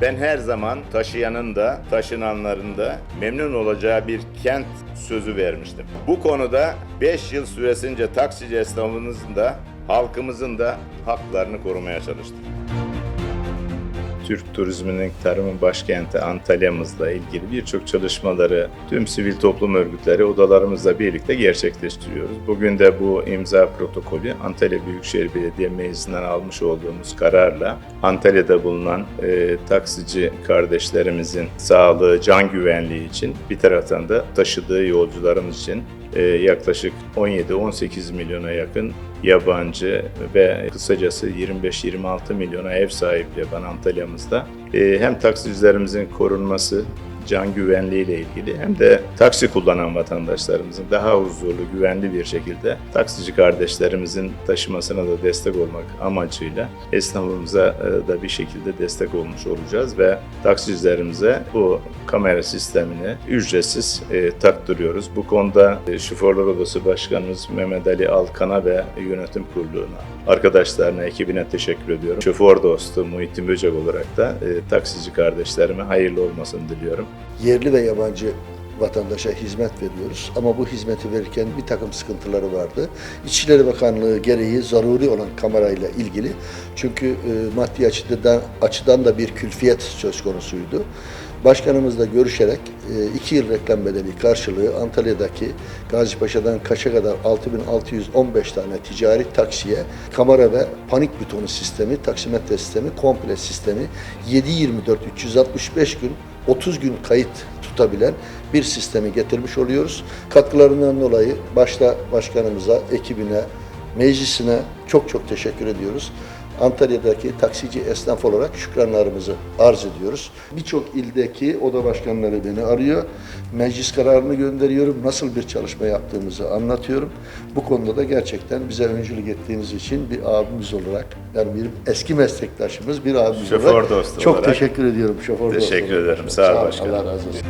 Ben her zaman taşıyanın da taşınanların da memnun olacağı bir kent sözü vermiştim. Bu konuda 5 yıl süresince taksici esnafımızın da halkımızın da haklarını korumaya çalıştım. Türk turizminin tarımın başkenti Antalya'mızla ilgili birçok çalışmaları tüm sivil toplum örgütleri odalarımızla birlikte gerçekleştiriyoruz. Bugün de bu imza protokolü Antalya Büyükşehir Belediye Meclisi'nden almış olduğumuz kararla Antalya'da bulunan e, taksici kardeşlerimizin sağlığı, can güvenliği için bir taraftan da taşıdığı yolcularımız için yaklaşık 17-18 milyona yakın yabancı ve kısacası 25-26 milyona ev sahipliği yapan Antalya'mızda. E, hem taksicilerimizin korunması, can güvenliği ile ilgili hem de taksi kullanan vatandaşlarımızın daha huzurlu, güvenli bir şekilde taksici kardeşlerimizin taşımasına da destek olmak amacıyla esnafımıza e, da bir şekilde destek olmuş olacağız ve taksicilerimize bu kamera sistemini ücretsiz e, taktırıyoruz. Bu konuda e, Şoförler Odası Başkanımız Mehmet Ali Alkan'a ve yönetim kuruluna, arkadaşlarına, ekibine teşekkür ediyorum. Şoför dostu Muhittin Böcek olarak da e, taksici kardeşlerime hayırlı olmasını diliyorum. Yerli ve yabancı vatandaşa hizmet veriyoruz. Ama bu hizmeti verirken bir takım sıkıntıları vardı. İçişleri Bakanlığı gereği zaruri olan kamerayla ilgili. Çünkü e, maddi açıdan, açıdan da bir külfiyet söz konusuydu. Başkanımızla görüşerek e, iki yıl reklam bedeli karşılığı Antalya'daki Gazipaşa'dan Kaş'a kadar 6615 tane ticari taksiye kamera ve panik butonu sistemi, taksimetre sistemi, komple sistemi 7-24 365 gün 30 gün kayıt tutabilen bir sistemi getirmiş oluyoruz. Katkılarından dolayı başta başkanımıza, ekibine, meclisine çok çok teşekkür ediyoruz. Antalya'daki taksici esnaf olarak şükranlarımızı arz ediyoruz. Birçok ildeki oda başkanları beni arıyor. Meclis kararını gönderiyorum. Nasıl bir çalışma yaptığımızı anlatıyorum. Bu konuda da gerçekten bize öncülük ettiğiniz için bir abimiz olarak, yani bir eski meslektaşımız, bir abimiz Şoför olarak dostu çok olarak. teşekkür ediyorum. Şoför dostu Teşekkür olarak. ederim. Sağ ol ol, başkanım. Allah razı olsun.